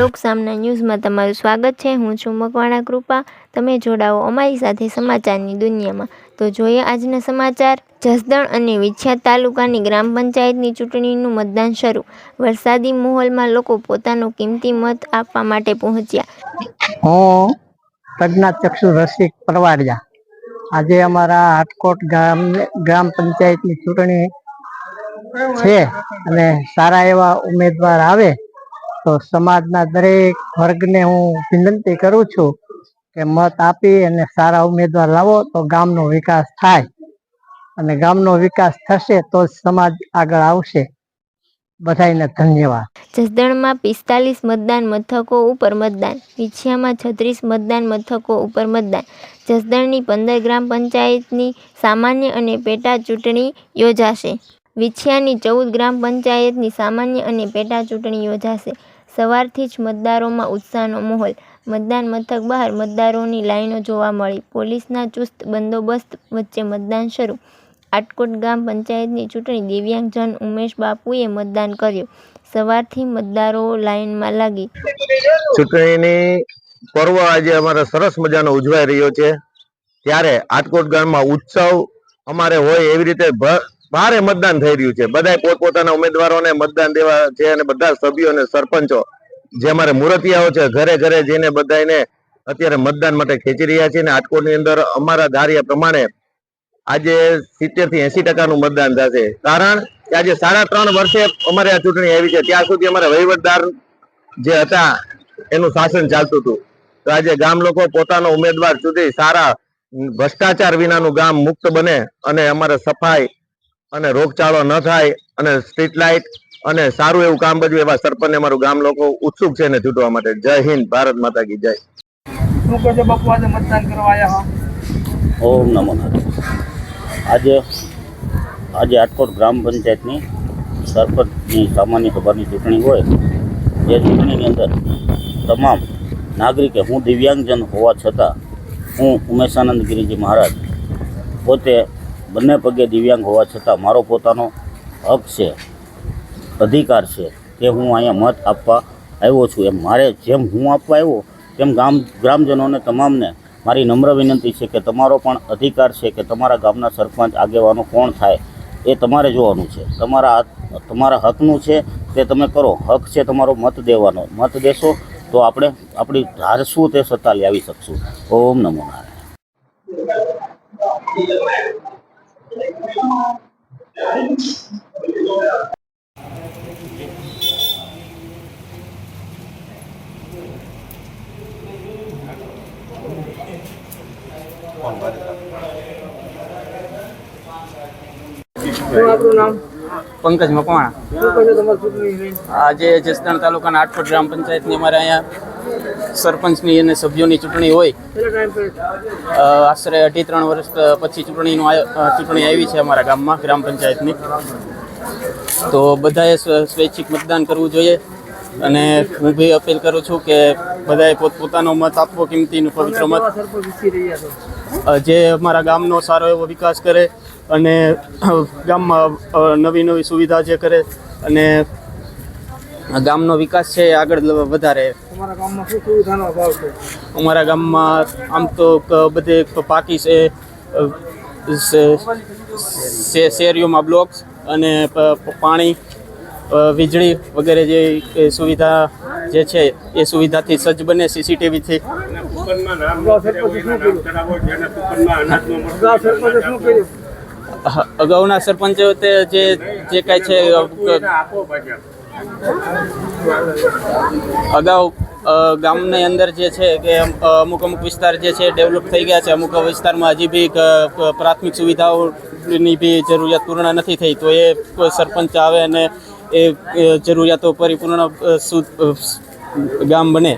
લોક સામના ન્યૂઝમાં તમારું સ્વાગત છે. હું છું મકવાણા કૃપા. તમે જોડાઓ અમારી સાથે સમાચારની દુનિયામાં. તો જોઈએ આજના સમાચાર. જસદણ અને વિછ્યા તાલુકાની ગ્રામ પંચાયતની ચૂંટણીનું મતદાન શરૂ. વરસાદી માહોલમાં લોકો પોતાનો કિંમતી મત આપવા માટે પહોંચ્યા. હું પ્રજ્ઞા ચક્ષુ રસિક પરવાડિયા. આજે અમારા હાટકોટ ગામ, ગ્રામ પંચાયતની ચૂંટણી છે અને સારા એવા ઉમેદવાર આવે તો સમાજના દરેક વર્ગને હું વિનંતી કરું છું કે મત આપી અને સારા ઉમેદવાર લાવો તો ગામનો વિકાસ થાય. અને ગામનો વિકાસ થશે તો સમાજ આગળ આવશે. બધાને ધન્યવાદ. જસદણમાં પિસ્તાલીસ મતદાન મથકો ઉપર મતદાન, વિછિયામાં છત્રીસ મતદાન મથકો ઉપર મતદાન. જસદણની પંદર ગ્રામ પંચાયતની સામાન્ય અને પેટા ચૂંટણી યોજાશે. વિછિયાની ચૌદ ગ્રામ પંચાયતની સામાન્ય અને પેટા ચૂંટણી યોજાશે. સવારથી જ મતદારોમાં ઉત્સાહનો માહોલ. મતદાન મથક બહાર મતદારોની લાઈનો જોવા મળી. પોલીસના ચુસ્ત બંદોબસ્ત વચ્ચે મતદાન શરૂ. આટકોટ ગામ પંચાયતની ચૂંટણી દિવ્યાંગજન ઉમેશ બાપુએ મતદાન કર્યું. સવારથી મતદારો લાઈનમાં લાગી. ચૂંટણીની પર્વ આજે અમારે સરસ મજાનો ઉજવાઈ રહ્યો છે. ત્યારે આટકોટ ગામમાં ઉત્સવ અમારે હોય એવી રીતે ભારે મતદાન થઈ રહ્યું છે. બધા પોતપોતાના ઉમેદવારોને મતદાન દેવા છે અને બધા સભ્યો અને સરપંચો જે અમારે મુરતિયાઓ છે, ઘરે ઘરે જઈને બધાને અત્યારે મતદાન માટે ખેંચી રહ્યા છે અને આટકોટની અંદર અમારા ધાર્યા પ્રમાણે આજે સિત્તેરથી એસી ટકાનું મતદાન થશે. કારણ કે આજે સાડા ત્રણ વર્ષે અમારે આ ચૂંટણી આવી છે. ત્યાં સુધી અમારે વહીવટદાર જે હતા એનું શાસન ચાલતું હતું. તો આજે ગામ લોકો પોતાનો ઉમેદવાર સુધી સારા ભ્રષ્ટાચાર વિનાનું ગામ મુક્ત બને અને અમારે સફાઈ અને રોગચાળો ન થાય અને સ્ટ્રીટ લાઇટ અને સારું એવું કામ બધું એવા સરપંચ અમારું ગામ લોકો ઉત્સુક છે ને ચૂંટવા માટે. જય હિન્દ ભારત માતા કી જય. શું કહો છો બાપુ આજે મતદાન કરવા આવ્યા ઓમ નમો. આજે આજે આટકોટ ગ્રામ પંચાયતની સરપંચની સામાન્ય સભાની ચૂંટણી હોય જે ચૂંટણીની અંદર તમામ નાગરિકે હું દિવ્યાંગજન હોવા છતાં હું ઉમેશાનંદ ગિરિજી મહારાજ પોતે બંને પગે દિવ્યાંગ હોવા છતાં મારો પોતાનો હક છે, અધિકાર છે કે હું અહીંયા મત આપવા આવ્યો છું. એમ મારે જેમ હું આપવા આવ્યો, તેમ ગામ, ગ્રામજનોને તમામને મારી નમ્ર વિનંતી છે કે તમારો પણ અધિકાર છે કે તમારા ગામના સરપંચ આગેવાનો કોણ થાય એ તમારે જોવાનું છે. તમારા તમારા હકનું છે તે તમે કરો. હક છે તમારો મત દેવાનો. મત દેશો તો આપણે આપણી ધારશું તે સત્તા લાવી શકશું. ઓમ નમો નારાયણ. પંકજ મકવાણા? આજે જસદણ તાલુકાના આઠપટ ગ્રામ પંચાયતની અમારે અહીંયા સરપંચની અને સભ્યોની ચૂંટણી હોય આશરે અઢી ત્રણ વર્ષ પછી ચૂંટણીનું ચૂંટણી આવી છે અમારા ગામમાં, ગ્રામ પંચાયતની. તો બધાએ સ્વૈચ્છિક મતદાન કરવું જોઈએ અને હું બી અપીલ કરું છું કે બધાએ પોતપોતાનો મત આપવો કિંમતીનું પવિત્ર મત. જે અમારા ગામનો સારો એવો વિકાસ કરે અને ગામમાં નવી નવી સુવિધા જે કરે અને ગામનો વિકાસ છે આગળ વધારે. તમારા ગામમાં શું સુવિધાનો અભાવ છે? અમારા ગામમાં આમ તો બધે પાકી છે શેરીઓમાં બ્લોક્સ અને પાણી વીજળી વગેરે જે સુવિધા જે છે એ સુવિધાથી સજ્જ બને સીસીટીવીથી. અગાઉના સરપંચો જે જે કાંઈ છે અગાઉ ગામની અંદર જે છે કે અમુક અમુક વિસ્તાર જે છે ડેવલપ થઈ ગયા છે. અમુક વિસ્તારમાં હજી બી પ્રાથમિક સુવિધાઓની બી જરૂરિયાત પૂર્ણ નથી થઈ. તો એ કોઈ સરપંચ આવે અને એ જરૂરિયાતો પરિપૂર્ણ ગામ બને.